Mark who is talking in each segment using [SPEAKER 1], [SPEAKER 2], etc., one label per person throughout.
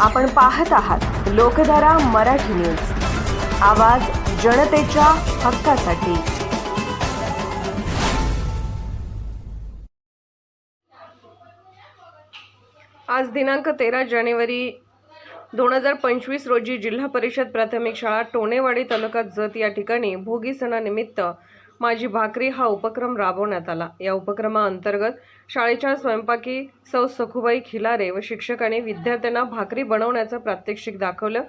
[SPEAKER 1] आपण पाहत आहात लोकधारा मराठी न्यूज. आवाज जनतेच्या हक्कासाठी. आज दिनांक तेरा जानेवारी दोन हजार पंचवीस रोजी जिल्हा परिषद प्राथमिक शाळा टोणेवाडी तालुका जत या ठिकाणी भोगी सणानिमित्त माझी भाकरी हा उपक्रम राबवण्यात आला. या उपक्रमाअंतर्गत शाळेच्या स्वयंपाकी सौ सखुबाई खिलारे व शिक्षकांनी विद्यार्थ्यांना भाकरी बनवण्याचं प्रात्यक्षिक दाखवलं.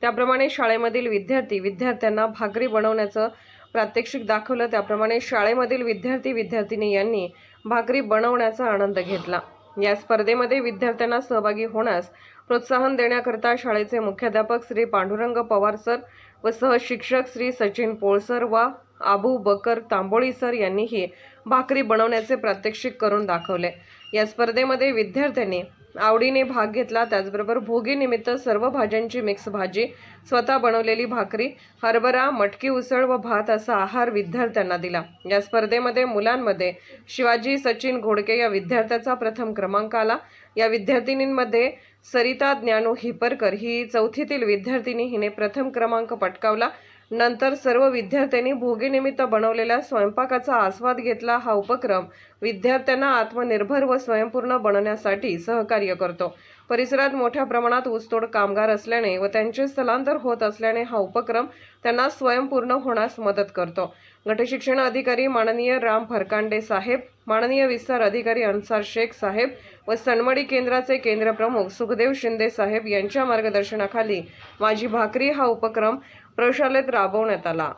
[SPEAKER 1] त्याप्रमाणे शाळेमधील विद्यार्थी विद्यार्थ्यांना भाकरी बनवण्याचं प्रात्यक्षिक दाखवलं. त्याप्रमाणे शाळेमधील विद्यार्थी विद्यार्थिनी यांनी भाकरी बनवण्याचा आनंद घेतला. या स्पर्धेमध्ये विद्यार्थ्यांना सहभागी होण्यास प्रोत्साहन देण्याकरता शाळेचे मुख्याध्यापक श्री पांडुरंग पवार सर व सहशिक्षक श्री सचिन पोळसर वा आबू बकर तांबोळी सर यांनीही भाकरी बनवण्याचे प्रात्यक्षिक करून दाखवले. या स्पर्धेमध्ये विद्यार्थ्यांनी आवडीने भाग घेतला. त्याचबरोबर भोगीनिमित्त सर्व भाज्यांची मिक्स भाजी स्वतः बनवलेली भाकरी हरभरा मटकी उसळ व भात असा आहार विद्यार्थ्यांना दिला. या स्पर्धेमध्ये मुलांमध्ये शिवाजी सचिन घोडके या विद्यार्थ्याचा प्रथम क्रमांक आला. या विद्यार्थिनींमध्ये सरिता ज्ञानू हिपरकर ही चौथीतील विद्यार्थिनी हिने प्रथम क्रमांक पटकावला. नंतर सर्व विद्यार्थ्यांनी भोगीनिमित्त बनवलेल्या स्वयंपाकाचा आस्वाद घेतला हा उपक्रम विद्यार्थ्यांना आत्मनिर्भर व स्वयंपूर्ण बनवण्यासाठी सहकार्य करतो. परिसरात मोठ्या प्रमाणात ऊसतोड कामगार असल्याने व त्यांचे स्थलांतर होत असल्याने हा उपक्रम त्यांना स्वयंपूर्ण होण्यास मदत करतो. गटशिक्षण अधिकारी माननीय राम फरकांडे साहेब माननीय विस्तार अधिकारी अन्सार शेख साहेब व सनमडी केंद्राचे केंद्रप्रमुख सुखदेव शिंदे साहेब यांच्या मार्गदर्शनाखाली माझी भाकरी हा उपक्रम प्रशालेत राबवण्यात आला.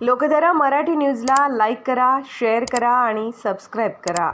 [SPEAKER 1] लोकधारा मराठी न्यूजला लाईक करा शेअर करा आणि सबस्क्राईब करा.